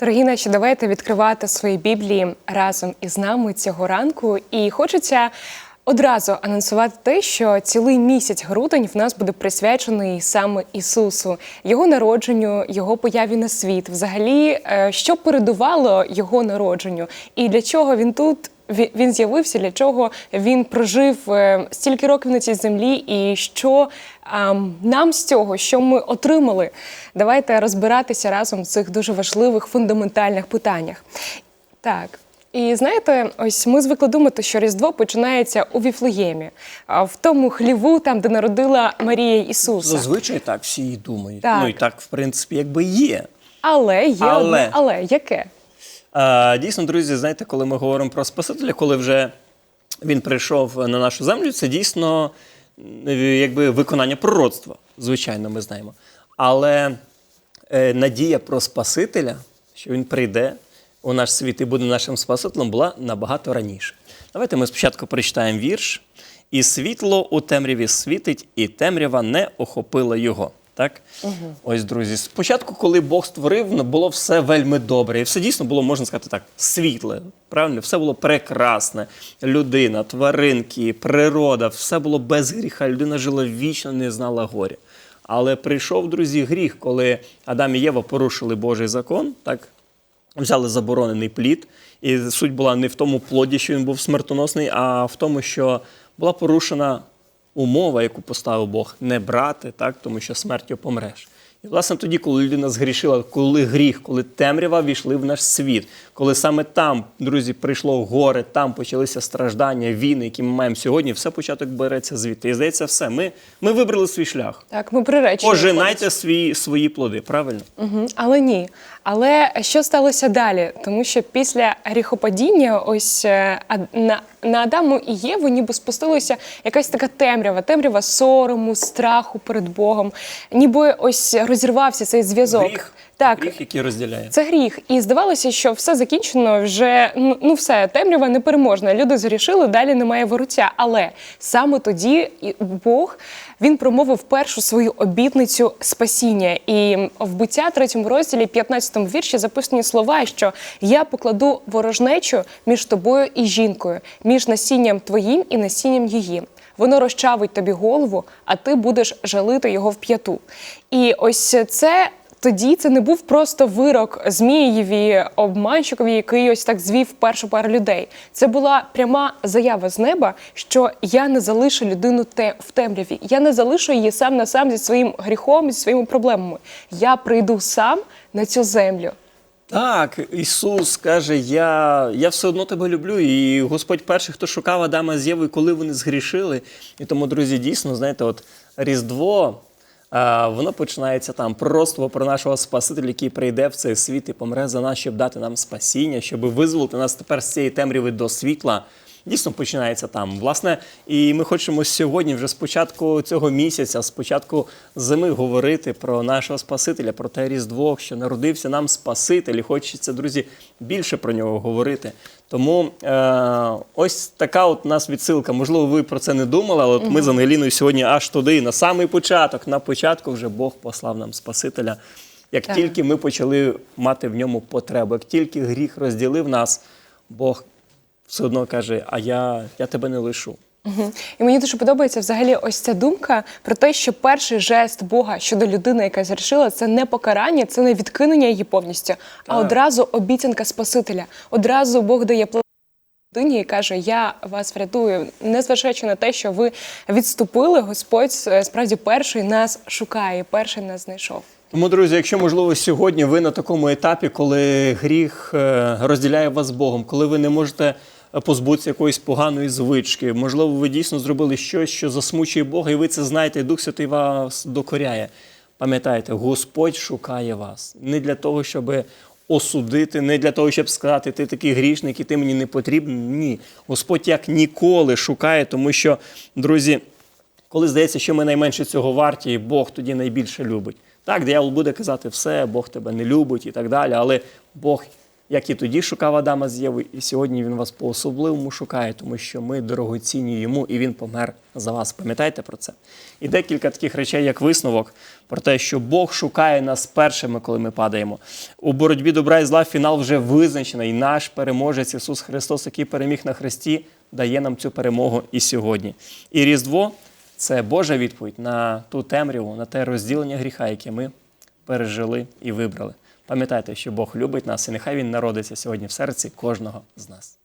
Дорогі наші, давайте відкривати свої біблії разом із нами цього ранку. І хочеться одразу анонсувати те, що цілий місяць грудень в нас буде присвячений саме Ісусу, Його народженню, Його появі на світ. Взагалі, е, що передувало Його народженню, і для чого він тут. Ві- Він з'явився, для чого він прожив е, стільки років на цій землі, і що нам з цього, що ми отримали. Давайте розбиратися разом в цих дуже важливих фундаментальних питаннях. Так. І знаєте, ось ми звикли думати, що Різдво починається у Віфлеємі, в тому хліву, там, де народила Марія Ісуса. Зазвичай так всі і думають. Так. Ну і так, в принципі, якби є. Але є Але. одне, але яке? А, дійсно, друзі, знаєте, коли ми говоримо про Спасителя, коли вже він прийшов на нашу землю, це дійсно е, якби виконання пророцтва, звичайно, ми знаємо. Але е, надія про Спасителя, що він прийде у наш світ і буде нашим Спасителем, була набагато раніше. Давайте ми спочатку прочитаємо вірш. І світло у темряві світить, і темрява не охопила його. Так? Ось, друзі, спочатку, коли Бог створив, ну, було все вельми добре. І все дійсно було, можна сказати так, світле. Правильно? Все було прекрасне. Людина, тваринки, природа, все було без гріха. Людина жила вічно, не знала горя. Але прийшов, друзі, гріх, коли Адам і Єва порушили Божий закон, так? взяли заборонений плід. І суть була не в тому плоді, що він був смертоносний, а в тому, що була порушена умова, яку поставив Бог, не брати, так, тому що смертю помреш. І, власне, тоді, коли людина згрішила, коли гріх, коли темрява війшли в наш світ, коли саме там, друзі, прийшло горе, там почалися страждання, війни, які ми маємо сьогодні, все початок береться звідти. І здається, все. Ми, ми вибрали свій шлях. Так, ми приречені. Пожинайте свої, свої плоди, правильно? Мгм, Але ні. Але що сталося далі? Тому що після гріхопадіння, ось е, на, на Адаму і Єву ніби спустилася якась така темрява, темрява сорому, страху перед Богом. Ніби ось розірвався цей зв'язок. Гріх, Так, гріх, який розділяє. це гріх. І здавалося, що все закінчено, вже ну, ну все, темрява непереможна. Люди згрішили, далі немає вороття. Але саме тоді Бог він промовив першу свою обітницю спасіння. І в буття, третьому розділі, 15 вірші записані слова, що я покладу ворожнечу між тобою і жінкою, між насінням твоїм і насінням її. Воно розчавить тобі голову, а ти будеш жалити його в п'яту. І ось це тоді це не був просто вирок Змієві, обманщикові, який ось так звів першу пару людей. Це була пряма заява з неба, що я не залишу людину те в темряві. Я не залишу її сам на сам зі своїм гріхом, зі своїми проблемами. Я прийду сам на цю землю. Так, Ісус каже: я, я все одно тебе люблю. І Господь перший, хто шукав Адама з Євою, коли вони згрішили. І тому, друзі, дійсно, знаєте, от Різдво. а, Воно починається там пророцтво про нашого Спасителя, який прийде в цей світ і помре за нас, щоб дати нам спасіння, щоб визволити нас тепер з цієї темряви до світла. Дійсно починається там. Власне, і ми хочемо сьогодні, вже з початку цього місяця, з початку зими, говорити про нашого Спасителя, про те Різдво, що народився нам Спаситель. І хочеться, друзі, більше про нього говорити. Тому е, ось така от у нас відсилка. Можливо, ви про це не думали, але от ми з Ангеліною сьогодні аж туди, на самий початок. На початку вже Бог послав нам Спасителя. Як Так. тільки ми почали мати в ньому потребу, як тільки гріх розділив нас, Бог все одно каже: А я, я тебе не лишу. Мгм. І мені дуже подобається взагалі ось ця думка про те, що перший жест Бога щодо людини, яка згрішила, це не покарання, це не відкинення її повністю, а Так. одразу обіцянка Спасителя. Одразу Бог дає людині і каже: Я вас врятую, незважаючи на те, що ви відступили, Господь е, справді перший нас шукає, перший нас знайшов. Тому, друзі, якщо можливо сьогодні ви на такому етапі, коли гріх е, розділяє вас з Богом, коли ви не можете позбутися якоїсь поганої звички, можливо, ви дійсно зробили щось, що засмучує Бога, і ви це знаєте, Дух Святий вас докоряє. Пам'ятайте, Господь шукає вас не для того, щоб осудити, не для того, щоб сказати, ти такий грішник і ти мені не потрібен. Ні. Господь як ніколи шукає, тому що, друзі, коли здається, що ми найменше цього варті, і Бог тоді найбільше любить. Так, диявол буде казати все, Бог тебе не любить і так далі, але Бог як і тоді шукав Адама з Євою, і сьогодні він вас по-особливому шукає, тому що ми дорогоцінні йому, і він помер за вас. Пам'ятайте про це. І декілька таких речей, як висновок, про те, що Бог шукає нас першими, коли ми падаємо. У боротьбі добра і зла фінал вже визначений. Наш переможець Ісус Христос, який переміг на Христі, дає нам цю перемогу і сьогодні. І Різдво це Божа відповідь на ту темряву, на те розділення гріха, яке ми пережили і вибрали. Пам'ятайте, що Бог любить нас, і нехай Він народиться сьогодні в серці кожного з нас.